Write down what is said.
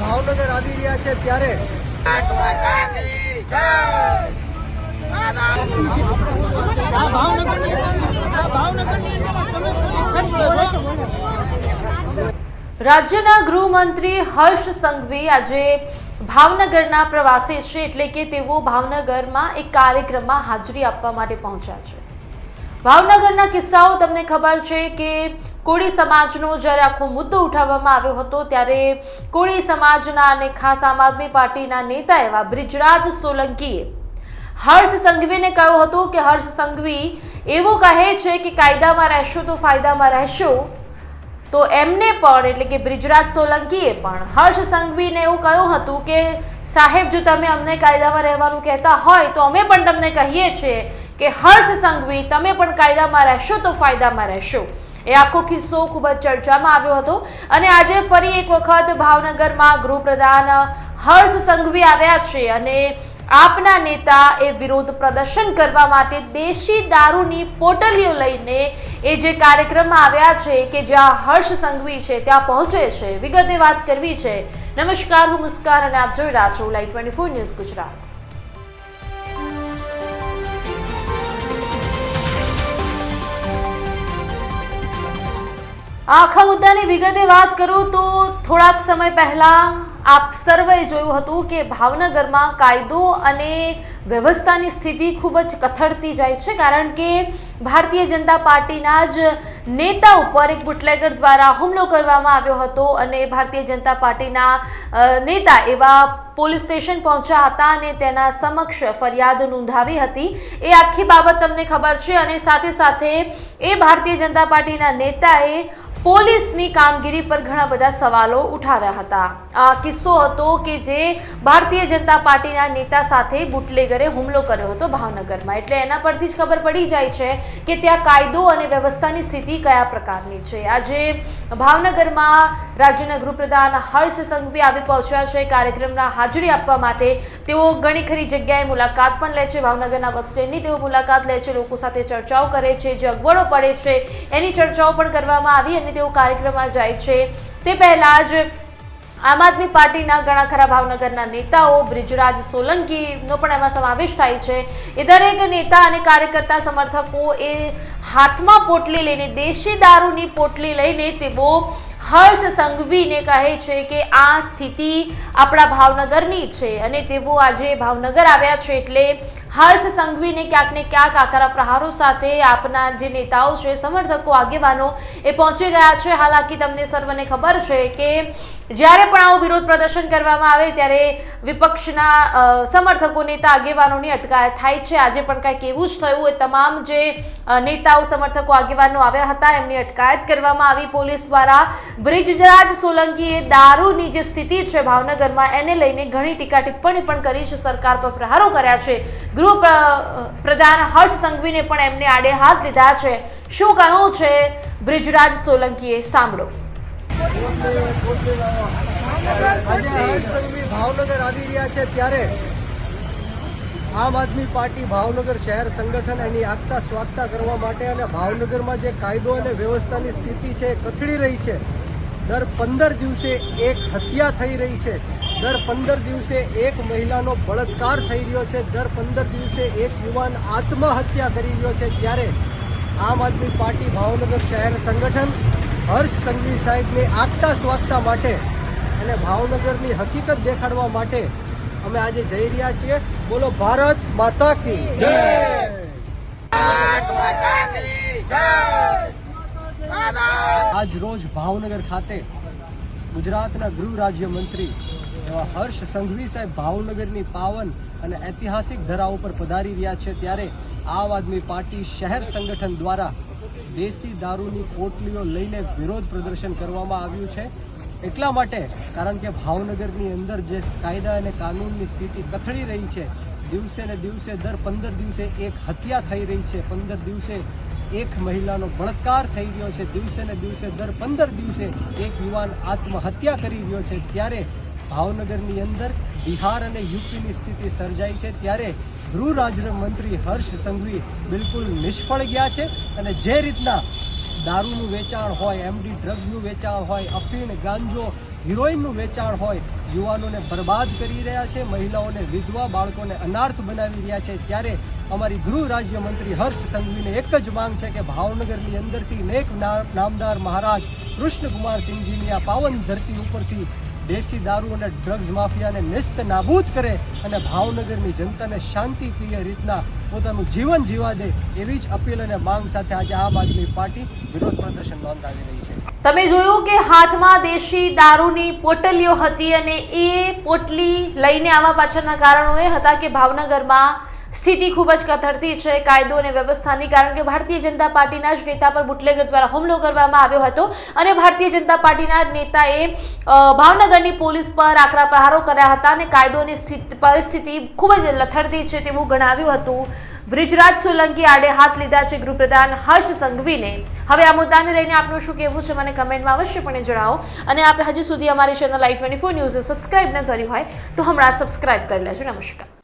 ભાવનગર આવી રહ્યા છે ત્યારે રાજ્યના ગૃહમંત્રી હર્ષ સંઘવી આજે ભાવનગરના પ્રવાસે છે એટલે કે તેઓ ભાવનગરમાં એક કાર્યક્રમમાં હાજરી આપવા માટે પહોંચ્યા છે. ભાવનગરના કિસ્સાઓ તમને ખબર છે કે કોળી સમાજનો જ્યારે આખો મુદ્દો ઉઠાવવામાં આવ્યો હતો, ત્યારે કોળી સમાજના અને ખાસ આમ આદમી પાર્ટીના નેતા એવા બ્રિજરાજ સોલંકીએ હર્ષ સંઘવીને કહ્યું હતું કે, હર્ષ સંઘવી, એવું કહે છે કે કાયદામાં રહેશો તો ફાયદામાં રહેશો. તો એમને પણ, એટલે કે બ્રિજરાજ સોલંકીએ પણ હર્ષ સંઘવીને એવું કહ્યું હતું કે, સાહેબ, જો તમે અમને કાયદામાં રહેવાનું કહેતા હોય, તો અમે પણ તમને કહીએ છીએ કે, હર્ષ સંઘવી, તમે પણ કાયદામાં રહેશો તો ફાયદામાં રહેશો. એ આખો કિસ્સો ખૂબ જ ચર્ચામાં આવ્યો હતો. અને આજે ફરી એક વખત ભાવનગરમાં ગૃહપ્રધાન હર્ષ સંઘવી આવ્યા છે અને આપના નેતા એ વિરોધ પ્રદર્શન કરવા માટે દેશી દારૂની પોટલીઓ લઈને એ જે કાર્યક્રમમાં આવ્યા છે કે જ્યાં હર્ષ સંઘવી છે, ત્યાં પહોંચે છે. વિગતે વાત કરવી છે. નમસ્કાર, હું મુસ્કાન અને આપ જોઈ રહ્યા છો લાઈવ ટ્વેન્ટી ન્યૂઝ ગુજરાત. આખા મુદ્દાની વિગતે વાત કરું તો થોડાક સમય પહેલા આપ સર્વે જોયું હતું કે ભાવનગરમાં કાયદો અને વ્યવસ્થાની સ્થિતિ ખૂબ જ કથળતી જાય છે, કારણ કે ભારતીય જનતા પાર્ટીના જ નેતા ઉપર એક બુટલેગર દ્વારા હુમલો કરવામાં આવ્યો હતો અને ભારતીય જનતા પાર્ટીના નેતા એવા પોલીસ સ્ટેશન પહોંચ્યા હતા અને તેના સમક્ષ ફરિયાદ નોંધાવી હતી. એ આખી બાબત તમને ખબર છે અને સાથે સાથે એ ભારતીય જનતા પાર્ટીના નેતાએ પોલીસની કામગીરી પર ઘણા બધા સવાલો ઉઠાવ્યા હતા. આ કિસ્સો હતો કે જે ભારતીય જનતા પાર્ટીના નેતા સાથે બુટલેગરે હુમલો કર્યો હતો ભાવનગરમાં. એટલે એના પરથી જ ખબર પડી જાય છે કે ત્યાં કાયદો અને વ્યવસ્થાની સ્થિતિ કયા પ્રકારની છે. આજે ભાવનગરમાં રાજ્યના ગૃહપ્રધાન હર્ષ સંઘવી આવી પહોંચ્યા છે. કાર્યક્રમના હાજરી આપવા માટે તેઓ ઘણી ખરી જગ્યાએ મુલાકાત પણ લે છે. ભાવનગરના બસ સ્ટેન્ડની તેઓ મુલાકાત લે છે. લોકો સાથે ચર્ચાઓ કરે છે. જે અગવડો પડે છે એની ચર્ચાઓ પણ કરવામાં આવી અને તેઓ કાર્યક્રમમાં જાય છે. તે પહેલા જ આમ આદમી પાર્ટીના ઘણા ખરા ભાવનગરના નેતાઓ, બ્રિજરાજ સોલંકીનો પણ એમાં સમાવેશ થાય છે. એ દરેક નેતા અને કાર્યકર્તા સમર્થકો એ હાથમાં પોટલી લઈને, દેશી દારૂની પોટલી લઈને તેઓ હર્ષ સંઘવીને કહે છે કે આ સ્થિતિ આપણા ભાવનગરની છે અને તેઓ આજે ભાવનગર આવ્યા છે એટલે હર્ષ સંઘવીને ક્યાંક ને ક્યાંક આકરા પ્રહારો સાથે આપના જે નેતાઓ છે, સમર્થકો, આગેવાનો એ પહોંચી ગયા છે. હાલાકી તમને સર્વને ખબર છે કે જ્યારે પણ આવું વિરોધ પ્રદર્શન કરવામાં આવે ત્યારે વિપક્ષના સમર્થકો, નેતા, આગેવાનોની અટકાયત થાય છે. આજે પણ કાંઈક એવું જ થયું એ તમામ જે નેતાઓ, સમર્થકો, આગેવાનો આવ્યા હતા. એમની અટકાયત કરવામાં આવી. પોલીસ દ્વારા બ્રિજરાજ સોલંકીએ દારૂની જે સ્થિતિ છે, ભાવનગરમાં, એને લઈને ઘણી ટીકા ટિપ્પણી પણ કરી છે. સરકાર પર પ્રહારો કર્યા છે. ગૃહ પ્ર- પ્રધાન હર્ષ સંઘવીને પણ એમને આડે હાથ લીધા છે. શું કહ્યું છે? બ્રિજરાજ સોલંકીએ સાંભળો. ભાવનગર આવી રહ્યા છે ત્યારે આમ આદમી પાર્ટી ભાવનગર શહેર સંગઠન એની આગતા સ્વાગતા કરવા માટે અને ભાવનગરમાં જે કાયદો અને વ્યવસ્થાની સ્થિતિ છે કથળી રહી છે. દર પંદર દિવસે એક હત્યા થઈ રહી છે. દર પંદર દિવસે એક મહિલાનો બળાત્કાર થઈ રહ્યો છે. દર પંદર દિવસે એક યુવાન આત્મહત્યા કરી રહ્યો છે. ત્યારે આમ આદમી પાર્ટી ભાવનગર શહેર સંગઠન હર્ષ સંઘવી સાહેબને આગતા સ્વાગતા માટે અને ભાવનગરની હકીકત દેખાડવા માટે અમે આજે જઈ રહ્યા છીએ. બોલો ભારત માતા કી જય! આજ રોજ ભાવનગર ખાતે ગુજરાતના ગૃહ રાજ્ય મંત્રી એવા હર્ષ સંઘવી સાહેબ ભાવનગરની પાવન અને ઐતિહાસિક ધરા ઉપર પધારી રહ્યા છે ત્યારે આમ આદમી પાર્ટી શહેર સંગઠન દ્વારા દેશી દારૂની પોટલીઓ લઈને વિરોધ પ્રદર્શન કરવામાં આવ્યું છે. એટલા માટે કારણ કે ભાવનગરની અંદર જે કાયદા અને કાનૂનની સ્થિતિ કથળી રહી છે, દિવસે ને દિવસે દર પંદર દિવસે એક હત્યા થઈ રહી છે. પંદર દિવસે એક મહિલાનો બળાત્કાર થઈ ગયો છે. દિવસે ને દિવસે દર પંદર દિવસે એક યુવાન આત્મહત્યા કરી રહ્યો છે. ત્યારે ભાવનગરની અંદર બિહાર અને યુપીની સ્થિતિ સર્જાઈ છે. ત્યારે ગૃહ રાજ્યમંત્રી હર્ષ સંઘવી બિલકુલ નિષ્ફળ ગયા છે અને જે રીતના દારૂનું વેચાણ હોય એમડી ડ્રગ્સનું વેચાણ હોય, અફીણ ગાંજો, હિરોઈનનું વેચાણ હોય, યુવાનોને બરબાદ કરી રહ્યા છે. મહિલાઓને વિધવા બાળકોને અનાર્થ બનાવી રહ્યા છે. ત્યારે અમારી ગૃહ રાજ્યમંત્રી હર્ષ સંઘવીને એક જ માંગ છે કે ભાવનગરની અંદરથી નેક નામદાર મહારાજ કૃષ્ણકુમાર સિંહજીની આ પાવન ધરતી ઉપરથી દેશી દારૂ અને ડ્રગ્સ માફિયાને નેસ્ત નાબૂદ કરે અને ભાવનગરની જનતાને શાંતિપ્રિય રીતના પોતાનું જીવન જીવા દે એવી જ અપીલ અને માંગ સાથે આજે આમ આદમી પાર્ટી વિરોધ પ્રદર્શન નોંધાવી રહી છે. તમે જોયું કે હાથમાં દેશી દારૂની પોટલીઓ હતી અને એ પોટલી લઈને આવવા પાછળના કારણો એ હતા કે ભાવનગરમાં સ્થિતિ ખૂબ જ કથળતી છે. કાયદો અને વ્યવસ્થાની, કારણ કે ભારતીય જનતા પાર્ટીના જ નેતા પર બુટલેગર દ્વારા હુમલો કરવામાં આવ્યો હતો અને ભારતીય જનતા પાર્ટીના જ નેતાએ ભાવનગરની પોલીસ પર આકરા પ્રહારો કર્યા હતા અને કાયદોની સ્થિતિ, પરિસ્થિતિ ખૂબ જ લથડતી છે તેવું ગણાવ્યું હતું. બ્રિજરાજ સોલંકી આડે હાથ લીધા છે ગૃહપ્રધાન હર્ષ સંઘવીને. હવે આ મુદ્દાને લઈને આપનું શું કહેવું છે મને કમેન્ટમાં અવશ્યપણે જણાવો. અને આપે હજુ સુધી અમારી channel I twenty four news subscribe ન કરી હોય તો હમણાં સબસ્ક્રાઈબ કરી લેજો. નમસ્કાર.